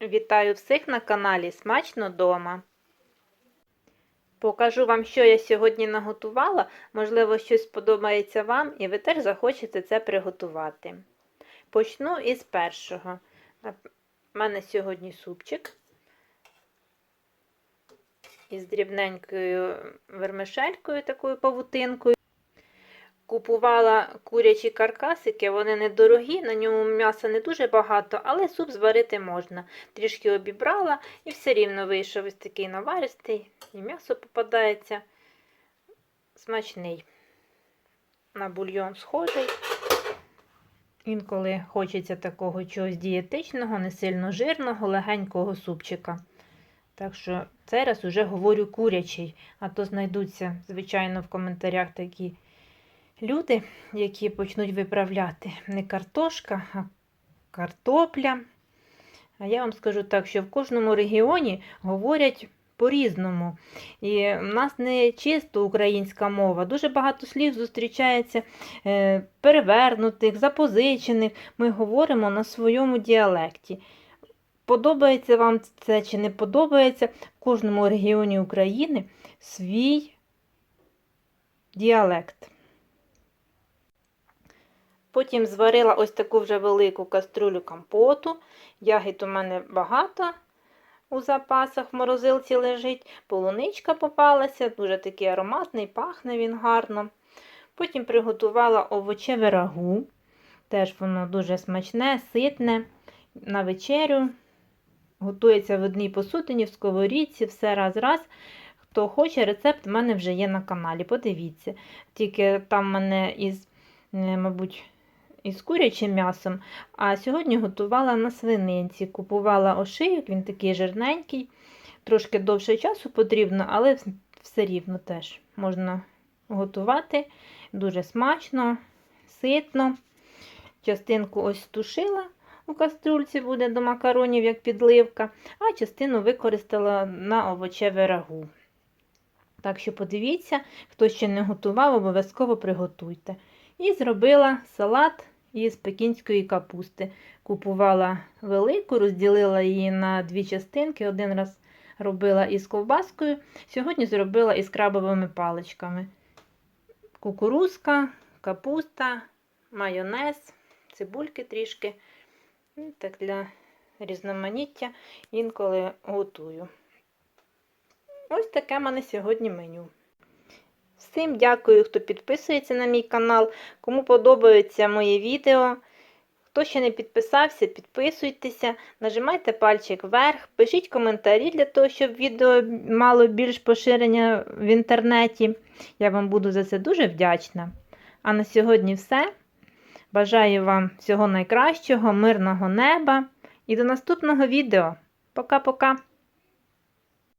Вітаю всіх на каналі Смачно дома. Покажу вам, що я сьогодні наготувала. Можливо, щось сподобається вам і ви теж захочете це приготувати. Почну із першого. У мене сьогодні супчик із дрібненькою вермишелькою, такою павутинкою. Купувала курячі каркасики, вони недорогі, на ньому м'яса не дуже багато, але суп зварити можна. Трішки обібрала і все рівно вийшов ось такий наваристий, і м'ясо попадається смачний. На бульйон схожий. Інколи хочеться такого чогось дієтичного, не сильно жирного, легенького супчика. Так що цей раз уже говорю курячий, а то знайдуться, звичайно, в коментарях такі люди, які почнуть виправляти не картошка, а картопля. А я вам скажу так, що в кожному регіоні говорять по-різному. І в нас не чисто українська мова. Дуже багато слів зустрічається е, перевернутих, запозичених. Ми говоримо на своєму діалекті. Подобається вам це чи не подобається, в кожному регіоні України свій діалект. Потім зварила ось таку вже велику каструлю компоту. Ягід у мене багато у запасах в морозилці лежить. Полуничка попалася, дуже такий ароматний, пахне він гарно. Потім приготувала овочеве рагу. Теж воно дуже смачне, ситне. На вечерю. Готується в одній посудині, в сковорідці, все раз-раз. Хто хоче, рецепт в мене вже є на каналі. Подивіться. Тільки там в мене із, мабуть, із курячим м'ясом, а сьогодні готувала на свининці. Купувала ошийок, він такий жирненький, трошки довше часу потрібно, але все рівно теж можна готувати. Дуже смачно, ситно. Частинку ось тушила у каструльці, буде до макаронів, як підливка, а частину використала на овочеве рагу. Так що подивіться, хто ще не готував, обов'язково приготуйте. І зробила салат із пекінської капусти. Купувала велику, розділила її на дві частинки. Один раз робила із ковбаскою, сьогодні зробила із крабовими паличками. Кукурузка, капуста, майонез, цибульки трішки. Так для різноманіття інколи готую. Ось таке в мене сьогодні меню. Всім дякую, хто підписується на мій канал, кому подобаються мої відео. Хто ще не підписався, підписуйтеся, нажимайте пальчик вверх, пишіть коментарі для того, щоб відео мало більш поширення в інтернеті. Я вам буду за це дуже вдячна. А на сьогодні все. Бажаю вам всього найкращого, мирного неба і до наступного відео. Пока-пока!